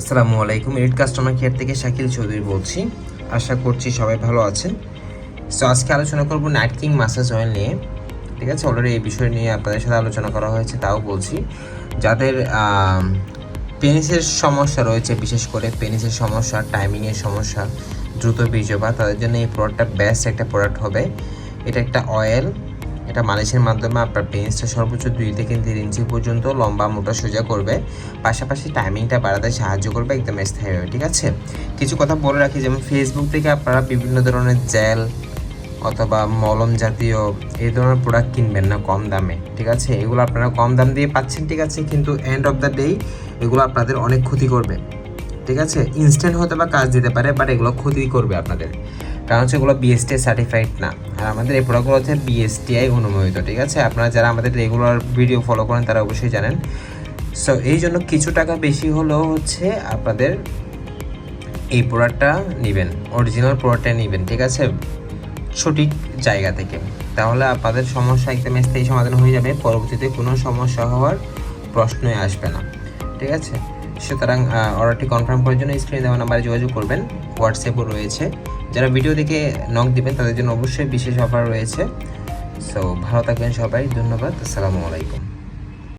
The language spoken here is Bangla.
আসসালামু আলাইকুম এরিট কাস্টমার কেয়ার থেকে শাকিল চৌধুরী বলছি। আশা করছি সবাই ভালো আছেন। সো আজকে আলোচনা করব নাইট কিং মাসাজ অয়েল নিয়ে। ঠিক আছে? অলরেডি এই বিষয় নিয়ে আপনাদের সাথে আলোচনা করা হয়েছে, তাও বলছি। যাদের পেনিসের সমস্যা রয়েছে, বিশেষ করে পেনিসের সমস্যা টাইমিংয়ের সমস্যা, দ্রুত বীর্যপাত, তাদের জন্য এই প্রোডাক্টটা বেস্ট একটা প্রোডাক্ট হবে। এটা একটা অয়েল এটা মালিশের মাধ্যমে আপনার পেন্সটা সর্বোচ্চ দুই থেকে তিন ইঞ্চি পর্যন্ত লম্বা মোটা সোজা করবে। পাশাপাশি টাইমিংটা বাড়াতে সাহায্য করবে একদম স্থায়ীভাবে ঠিক আছে? কিছু কথা বলে রাখি, যেমন ফেসবুক থেকে আপনারা বিভিন্ন ধরনের জেল অথবা মলম জাতীয় এই ধরনের প্রোডাক্ট কিনবেন না কম দামে, ঠিক আছে? এগুলো আপনারা কম দাম দিয়ে পাচ্ছেন, ঠিক আছে? কিন্তু এন্ড অফ দ্য ডে এগুলো আপনাদের অনেক ক্ষতি করবে, ঠিক আছে? ইনস্ট্যান্ট হতে বা কাজ দিতে পারে বাট এগুলো ক্ষতি করবে আপনাদের। কারণ হচ্ছে এগুলো বিএসটিআই সার্টিফাইড না। আর আমাদের এই প্রোডাক্টগুলো হচ্ছে বিএসটিআই অনুমোদিত, ঠিক আছে? আপনারা যারা আমাদের রেগুলার ভিডিও ফলো করেন, তারা অবশ্যই জানেন। সো এই জন্য কিছু টাকা বেশি হলেও হচ্ছে আপনাদের এই প্রোডাক্টটা নেবেন অরিজিনাল প্রোডাক্টটা নেবেন, ঠিক আছে? সঠিক জায়গা থেকে। তাহলে আপনাদের সমস্যা একদম স্থায়ী সমাধান হয়ে যাবে, পরবর্তীতে কোনো সমস্যা হওয়ার প্রশ্নই আসবে না, ঠিক আছে? সুতরাং অর্ডারটি কনফার্ম করার জন্য স্ক্রিনে দেওয়া নাম্বারে যোগাযোগ করবেন। হোয়াটসঅ্যাপও রয়েছে। যারা ভিডিও দেখে নক দিবেন, তাদের জন্য অবশ্যই বিশেষ অফার রয়েছে। সো ভালো থাকবেন সবাই। ধন্যবাদ। আসসালামু আলাইকুম।